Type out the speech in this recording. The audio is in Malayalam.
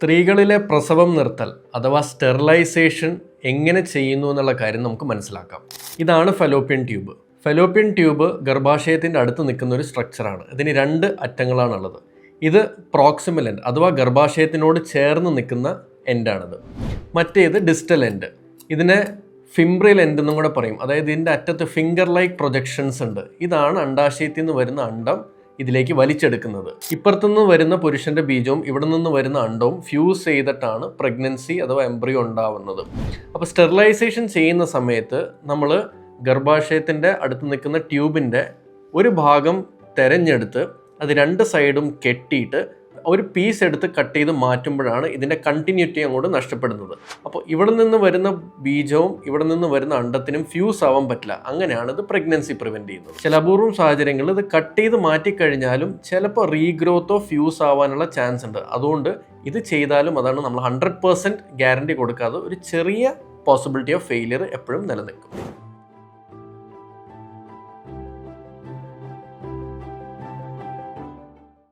സ്ത്രീകളിലെ പ്രസവം നിർത്തൽ അഥവാ സ്റ്റെറിലൈസേഷൻ എങ്ങനെ ചെയ്യുന്നു എന്നുള്ള കാര്യം നമുക്ക് മനസ്സിലാക്കാം. ഇതാണ് ഫെലോപ്യൻ ട്യൂബ്. ഫെലോപ്യൻ ട്യൂബ് ഗർഭാശയത്തിന്റെ അടുത്ത് നിൽക്കുന്ന ഒരു സ്ട്രക്ചറാണ്. ഇതിന് രണ്ട് അറ്റങ്ങളാണുള്ളത്. ഇത് പ്രോക്സിമൽ എൻഡ് അഥവാ ഗർഭാശയത്തിനോട് ചേർന്ന് നിൽക്കുന്ന എൻഡാണിത് മറ്റേത് ഡിസ്റ്റൽ എൻഡ് ഇതിനെ ഫിംബ്രിൽ എൻഡ് എന്നും കൂടെ പറയും. അതായത് ഇതിന്റെ അറ്റത്ത് ഫിംഗർ ലൈക്ക് പ്രൊജക്ഷൻസ് ഉണ്ട്. ഇതാണ് അണ്ടാശയത്തിൽ നിന്ന് വരുന്ന അണ്ടം. ഇതിലേക്ക് വലിച്ചെടുക്കുന്നത്. ഇപ്പുറത്തുനിന്ന് വരുന്ന പുരുഷന്റെ ബീജവും ഇവിടെ നിന്ന് വരുന്ന അണ്ടവും ഫ്യൂസ് ചെയ്തിട്ടാണ് പ്രഗ്നൻസി അഥവാ എംബ്രിയോ ഉണ്ടാവുന്നത്. അപ്പോൾ സ്റ്റെറിലൈസേഷൻ ചെയ്യുന്ന സമയത്ത് നമ്മൾ ഗർഭാശയത്തിന്റെ അടുത്ത് നിൽക്കുന്ന ട്യൂബിന്റെ ഒരു ഭാഗം തെരഞ്ഞെടുത്ത് അത് രണ്ട് സൈഡും കെട്ടിയിട്ട് ഒരു പീസ് എടുത്ത് കട്ട് ചെയ്ത് മാറ്റുമ്പോഴാണ് ഇതിന്റെ കണ്ടിന്യൂറ്റി അങ്ങോട്ട് നഷ്ടപ്പെടുന്നത്. അപ്പോൾ ഇവിടെ നിന്ന് വരുന്ന ബീജവും ഇവിടെ നിന്ന് വരുന്ന അണ്ടത്തിനും ഫ്യൂസ് ആവാൻ പറ്റില്ല. അങ്ങനെയാണ് ഇത് പ്രഗ്നൻസി പ്രിവെന്റ് ചെയ്യുന്നത്. ചില അപൂർവം സാഹചര്യങ്ങളിൽ ഇത് കട്ട് ചെയ്ത് മാറ്റിക്കഴിഞ്ഞാലും ചിലപ്പോൾ റീഗ്രോത്തോ ഫ്യൂസ് ആവാനുള്ള ചാൻസ് ഉണ്ട്. അതുകൊണ്ട് ഇത് ചെയ്താലും അതാണ് നമ്മൾ ഹൺഡ്രഡ് പെർസെന്റ് ഗ്യാരണ്ടി കൊടുക്കാതെ ഒരു ചെറിയ പോസിബിലിറ്റി ഓഫ് ഫെയിലിയർ എപ്പോഴും നിലനിൽക്കും.